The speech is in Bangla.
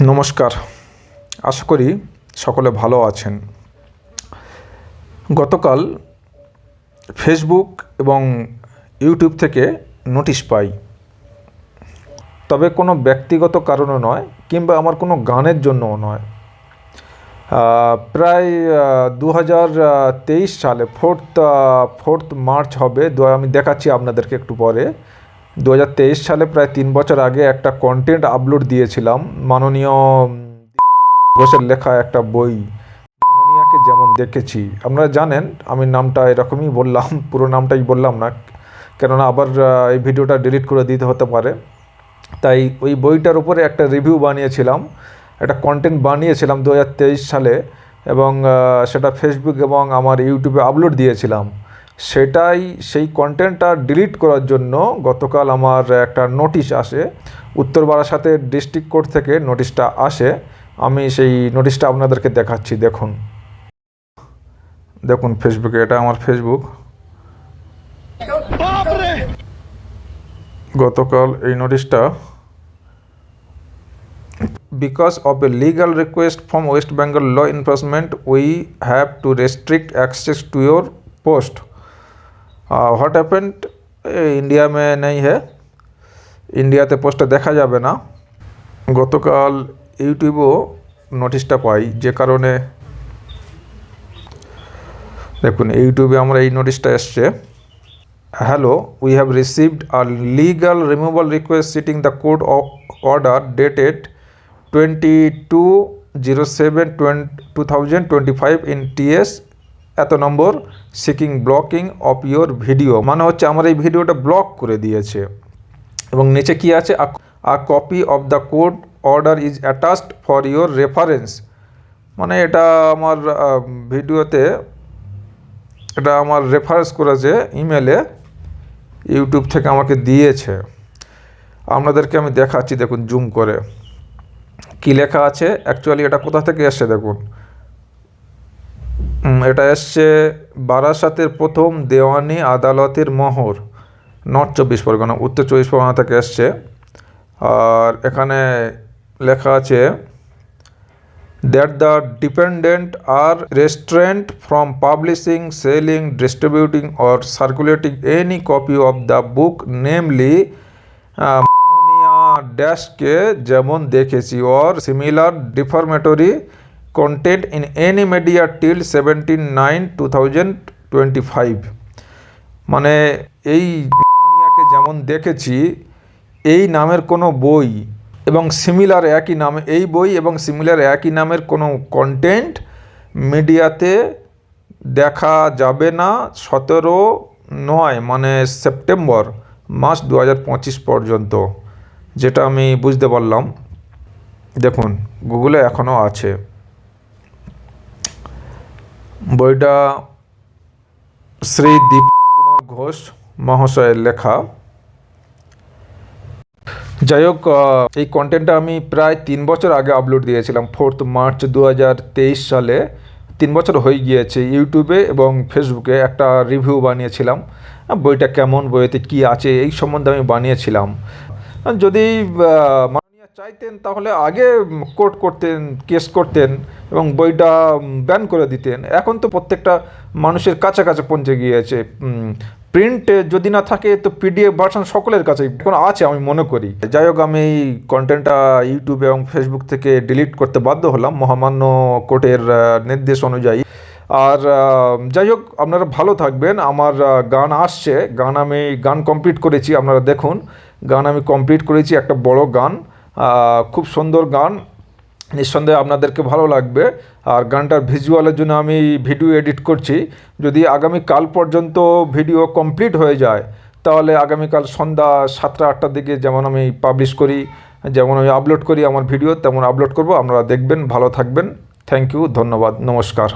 নমস্কার। আশা করি সকলে ভালো আছেন। গতকাল ফেসবুক এবং ইউটিউব থেকে নোটিশ পাই। তবে কোনো ব্যক্তিগত কারণে নয়, কিংবা আমার কোনো গানের জন্যও নয়। প্রায় দু হাজার তেইশ সালে ফোর্থ ফোর্থ মার্চ হবে আমি দেখাচ্ছি আপনাদেরকে একটু পরে। দু হাজার তেইশ সালে প্রায় তিন বছর আগে একটা কন্টেন্ট আপলোড দিয়েছিলাম। মাননীয় ঘোষের লেখা একটা বই। মাননীয়াকে যেমন দেখেছি। আপনারা জানেন, আমি নামটা এরকমই বললাম, পুরো নামটাই বললাম না, কেননা আবার এই ভিডিওটা ডিলিট করে দিতে হতে পারে। তাই ওই বইটার উপরে একটা রিভিউ বানিয়েছিলাম, একটা কন্টেন্ট বানিয়েছিলাম দু হাজার তেইশ সালে এবং সেটা ফেসবুক এবং আমার ইউটিউবে আপলোড দিয়েছিলাম। সেটাই সেই কন্টেন্টটা ডিলিট করার জন্য গতকাল আমার একটা নোটিশ আসে। উত্তর বারাসাতে ডিস্ট্রিক্ট কোর্ট থেকে নোটিশটা আসে। আমি সেই নোটিশটা আপনাদেরকে দেখাচ্ছি দেখুন। দেখুন ফেসবুকে এটা আমার ফেসবুক গতকাল এই নোটিশটা because of a legal request from west bengal law enforcement we have to restrict access to your post হট অ্যাপেন্ট ইন্ডিয়া মে নেই হে। ইন্ডিয়াতে পোস্টটা দেখা যাবে না। গতকাল ইউটিউবেও নোটিশটা পাই, যে কারণে দেখুন ইউটিউবে আমরা এই নোটিশটা এসছে। Hello we have received a legal removal request citing the court order dated twenty two zero seven two thousand twenty five in TS এত নম্বর seeking blocking of your video মানে হচ্ছে আমার এই ভিডিওটা ব্লক করে দিয়েছে। এবং নিচে কি আছে? A copy of the court order is attached for your reference মানে এটা আমার ভিডিওতে এটা আমার রেফারেন্স করেছে ইমেলে ইউটিউব থেকে আমাকে দিয়েছে। আপনাদেরকে আমি দেখাচ্ছি, দেখুন জুম করে। কি লেখা আছে? অ্যাকচুয়ালি এটা কোথা থেকে এসছে, দেখুন? এটা এসছে বারাসাতের প্রথম দেওয়ানি আদালতের মহর, নর্থ চব্বিশ পরগনা, উত্তর চব্বিশ পরগনা থেকে এসছে আর এখানে লেখা আছে that the defendant are restrained from publishing selling distributing or circulating any copy of the book namely ড্যাশকে যেমন দেখেছি or similar defamatory content in any media till seventeen nine two thousand twenty five মানে এই মাননীয়াকে যেমন দেখেছি, এই নামের কোনো বই এবং সিমিলার একই নামে, এই বই এবং সিমিলার একই নামের কোনো কন্টেন্ট মিডিয়াতে দেখা যাবে না সতেরো নয় মানে সেপ্টেম্বর মাস দু হাজার পঁচিশ পর্যন্ত, যেটা আমি বুঝতে পারলাম। দেখুন গুগলে এখনও আছে। বইটা শ্রী দীপ কুমার ঘোষ মহাশয়ের লেখা। যাই হোক এই কন্টেন্টটা আমি প্রায় তিন বছর আগে আপলোড দিয়েছিলাম ফোর্থ মার্চ দু হাজার তেইশ সালে। তিন বছর হয়ে গিয়েছে ইউটিউবে এবং ফেসবুকে একটা রিভিউ বানিয়েছিলাম। বইটা কেমন, বইতে কি আছে, এই সম্বন্ধে আমি বানিয়েছিলাম। যদি চাইতেন তাহলে আগে কোর্ট করতেন, কেস করতেন এবং বইটা ব্যান করে দিতেন। এখন তো প্রত্যেকটা মানুষের কাছে কাছে পৌঁছে গিয়েছে। প্রিন্ট যদি না থাকে তো পিডিএফ ভার্সন সকলের এখন আছে আমি মনে করি। যাই হোক, আমি এই কন্টেন্টটা ইউটিউব এবং ফেসবুক থেকে ডিলিট করতে বাধ্য হলাম। মহামান্য কোর্টের নির্দেশ অনুযায়ী। আর যাই হোক, আপনারা ভালো থাকবেন। আমার গান আসছে। গান আমি, গান কমপ্লিট করেছি, আপনারা দেখুন। গান আমি কমপ্লিট করেছি, একটা বড় গান। খুব সুন্দর গান। নিঃসন্দেহে আপনাদেরকে ভালো লাগবে। আর গানটার ভিজুয়ালের জন্য আমি ভিডিও এডিট করছি। যদি আগামী কাল পর্যন্ত ভিডিও কমপ্লিট হয়ে যায়, তাহলে আগামীকাল সন্ধ্যা সাতটা, আটটার দিকে যেমন আমি পাবলিশ করি, যেমন আমি আপলোড করি আমার ভিডিও তেমন আপলোড করব। আপনারা দেখবেন, ভালো থাকবেন। থ্যাংক ইউ ধন্যবাদ, নমস্কার।